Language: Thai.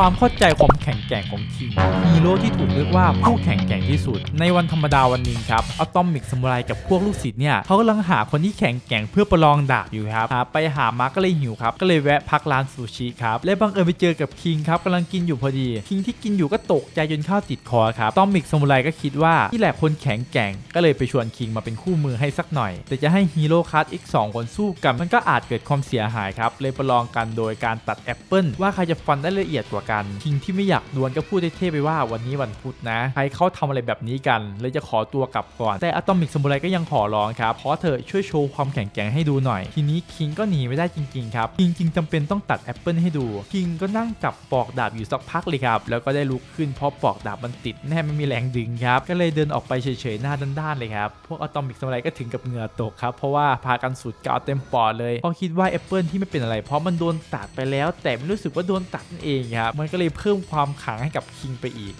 ความเข้าใจความแข็งแกร่งของคิงฮีโร่ที่ถูกเรียกว่าผู้แข็งแกร่งที่สุด ในวันธรรมดาวันนึงครับอะตอมิกซามูไรกับพวกลูกศิษย์เนี่ยเขากำลังหาคนที่แข็งแกร่งเพื่อประลองดาบอยู่ครับหาไปหามาก็เลยหิวครับก็เลยแวะพักร้านซูชิครับและบังเอิญไปเจอกับคิงครับกำลังกินอยู่พอดีคิงที่กินอยู่ก็ตกใจจนข้าวติดคอครับตอมิกซามูไรก็คิดว่านี่แหละคนแข็งแกร่ง ก็เลยไปชวนคิงมาเป็นคู่มือให้สักหน่อย แต่จะให้ฮีโร่คัสอีกสองคนสู้กันมันก็อาจเกิดความเสียหายครับเลยประลองกันโดยการตัดแอปเปิลว่าใครจะฟันได้ละเอียดกว่ากันคิงที่ไม่อยากดวลก็พูดเท่ๆไปว่าวันนี้วันพุธนะใครเขาทำอะไรแบบนี้กัน เลยจะขอตัวกลับก่อน แต่อะตอมิกซามูไรก็ยังขอร้องครับขอเธอช่วยโชว์ความแข็งแกร่งให้ดูหน่อย ทีนี้คิงก็หนีไม่ได้จริงๆครับคิงจริงจำเป็นต้องตัดแอปเปิลให้ดูคิงก็นั่งจับปอกดาบอยู่สักพักเลยครับแล้วก็ได้ลุกขึ้นเพราะปอกดาบมันติดแน่ไม่มีแรงดึงครับก็เลยเดินออกไปเฉยๆหน้าด้านๆเลยครับพวกอะตอมิกซามูไรก็ถึงกับเหงื่อตกครับเพราะว่าพากันสุดกาวเต็มปอดเลยเพราะคิดว่าแอปเปิลที่ไม่เป็นอะไร เพราะมันโดนตัดไปแล้ว แต่ไม่รู้สึกว่าโดนตัดนั่นเองครับมันก็เลยเพิ่มความขังให้กับคิงไปอีก